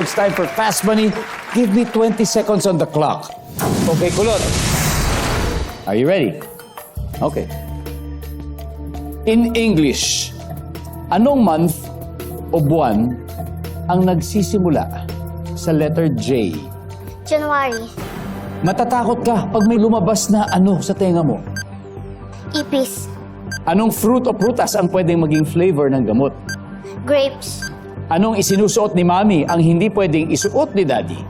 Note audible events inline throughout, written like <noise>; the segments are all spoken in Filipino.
It's time for Fast Money. Give me 20 seconds on the clock. Okay, Kulot. Are you ready? Okay. In English, anong month o buwan ang nagsisimula sa letter J? January. Matatakot ka pag may lumabas na ano sa tenga mo. Ipis. Anong fruit o prutas ang pwedeng maging flavor ng gamot? Grapes. Anong isinusuot ni Mami ang hindi pwedeng isuot ni Daddy?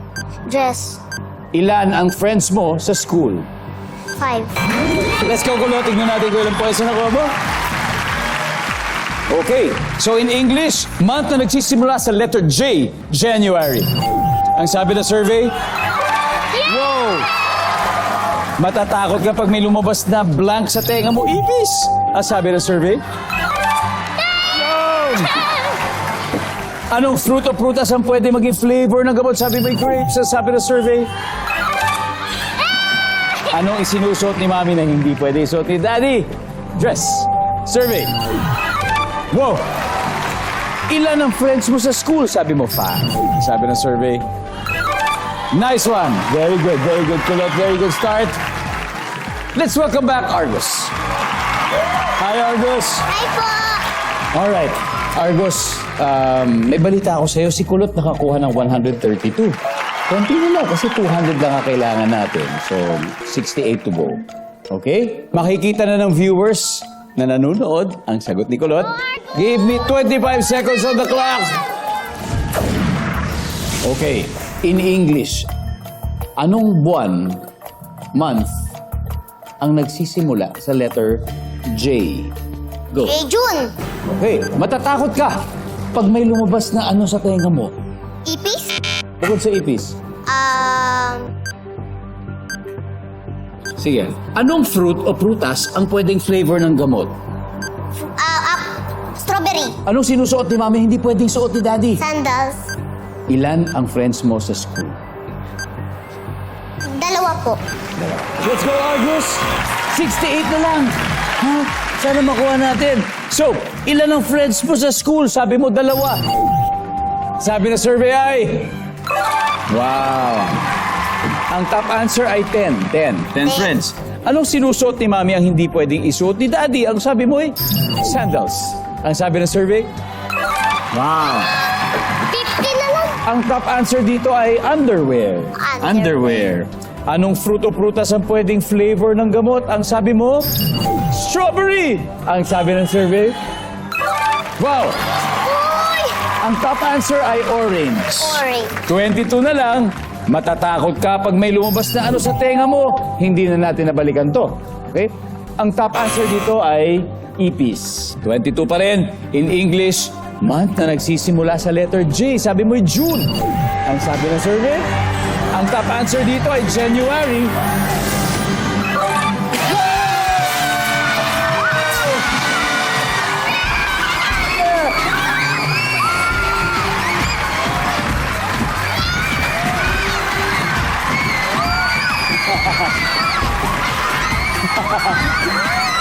Dress. Ilan ang friends mo sa school? Five. Let's go, Kulo. Tignan natin kung ilang pwesto nakuha mo. Okay. So in English, month na nagsisimula sa letter J, January. Ang sabi ng survey? Wow! Matatakot ka pag may lumabas na blank sa tenga mo. Ibis! Ang sabi ng survey? Anong fruit o prutas ang pwede maging flavor ng gamot? Sabi may grapes. Sabi ng survey? Anong isinusuot ni Mami na hindi pwede isuot ni Daddy? Dress. Survey. Wow! Ilan ang friends mo sa school? Sabi mo, five. Sabi ng survey. Nice one. Very good, very good, Kulot. Very good start. Let's welcome back Argus. Hi, Argus. Hi po! Alright. Argos, um, may balita ako sa'yo. Si Kulot nakakuha ng 132. Konti na lang kasi 200 lang ang kailangan natin. So, 68 to go. Okay? Makikita na ng viewers na nanonood ang sagot ni Kulot. Give me 25 seconds on the clock. Okay. In English, anong buwan, month, ang nagsisimula sa letter J? Go. Eh, June. Okay, matatakot ka pag may lumabas na ano sa tenga mo. Ipis. Bukod sa ipis. Um, Sige. Anong fruit o prutas ang pwedeng flavor ng gamot? ah, ah, strawberry. Anong sinusuot ni mami hindi pwedeng suot ni daddy? Sandals. Ilan ang friends mo sa school? Dalawa po. Let's go, Argus! 68 na lang! Ha? Sana makuha natin. So, ilan ang friends mo sa school? Sabi mo, dalawa. Sabi na survey ay... Wow! Ang top answer ay 10. 10. 10 friends. Anong sinusuot ni Mami ang hindi pwedeng isuot ni Daddy? Ang sabi mo ay sandals. Ang sabi ng survey? Wow! 50 na lang. Ang top answer dito ay underwear. Underwear. Anong fruit o prutas ang pwedeng flavor ng gamot? Ang sabi mo? Strawberry! Ang sabi ng survey? Wow! Uy! Ang top answer ay orange. Orange. 22 na lang. Matatakot ka pag may lumabas na ano sa tenga mo. Hindi na natin nabalikan to. Okay? Ang top answer dito ay ipis. 22 pa rin. In English, month na nagsisimula sa letter J. Sabi mo June. Ang sabi ng survey? Ang top answer dito ay January.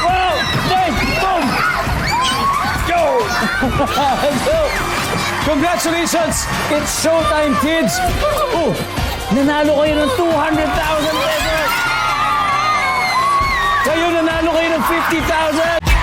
Wow! Bang! Boom! Go! Go! <laughs> Congratulations! It's showtime, kids! Oh, nanalo kayo ng 200,000 pesos! Kayo nanalo kayo ng 50,000!